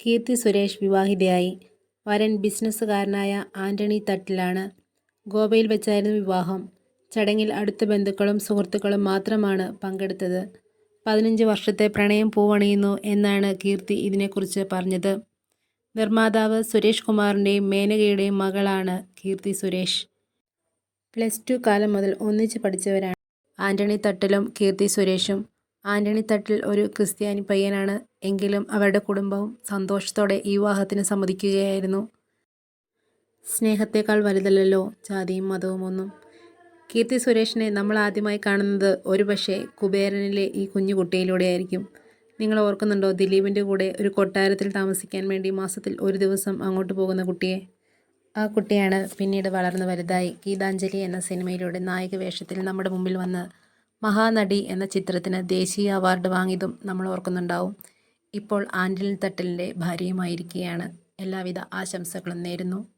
കീർത്തി സുരേഷ് വിവാഹിതയായി. വരൻ ബിസിനസ്സുകാരനായ ആന്റണി തട്ടിലാണ് ഗോവയിൽ വെച്ചായിരുന്നു വിവാഹം. ചടങ്ങിൽ അടുത്ത ബന്ധുക്കളും സുഹൃത്തുക്കളും മാത്രമാണ് പങ്കെടുത്തത്. പതിനഞ്ച് വർഷത്തെ പ്രണയം പൂവണിയുന്നു എന്നാണ് കീർത്തി ഇതിനെക്കുറിച്ച് പറഞ്ഞത്. നിർമ്മാതാവ് സുരേഷ് കുമാറിന്റെയും മേനകയുടെയും മകളാണ് കീർത്തി സുരേഷ്. പ്ലസ് ടു കാലം മുതൽ ഒന്നിച്ച് പഠിച്ചവരാണ് ആന്റണി തട്ടിലും കീർത്തി സുരേഷും. ആന്റണി ഒരു ക്രിസ്ത്യാനി പയ്യനാണ് എങ്കിലും അവരുടെ കുടുംബവും സന്തോഷത്തോടെ ഈ വിവാഹത്തിന് സമ്മതിക്കുകയായിരുന്നു. സ്നേഹത്തേക്കാൾ വലുതല്ലല്ലോ ജാതിയും മതവും ഒന്നും. കീർത്തി സുരേഷിനെ നമ്മൾ ആദ്യമായി കാണുന്നത് ഒരുപക്ഷെ കുബേരനിലെ ഈ കുഞ്ഞു കുട്ടിയിലൂടെയായിരിക്കും. നിങ്ങൾ ഓർക്കുന്നുണ്ടോ ദിലീപിന്റെ കൂടെ ഒരു കൊട്ടാരത്തിൽ താമസിക്കാൻ വേണ്ടി മാസത്തിൽ ഒരു ദിവസം അങ്ങോട്ട് പോകുന്ന കുട്ടിയെ? ആ കുട്ടിയാണ് പിന്നീട് വളർന്നു വലുതായി ഗീതാഞ്ജലി എന്ന സിനിമയിലൂടെ നായിക വേഷത്തിൽ നമ്മുടെ മുമ്പിൽ വന്ന് മഹാനടി എന്ന ചിത്രത്തിന് ദേശീയ അവാർഡ് വാങ്ങിയതും നമ്മൾ ഓർക്കുന്നുണ്ടാവും. ഇപ്പോൾ ആന്റണി തട്ടലിന്റെ ഭാര്യയുമായിരിക്കുകയാണ്. എല്ലാവിധ ആശംസകളും നേരുന്നു.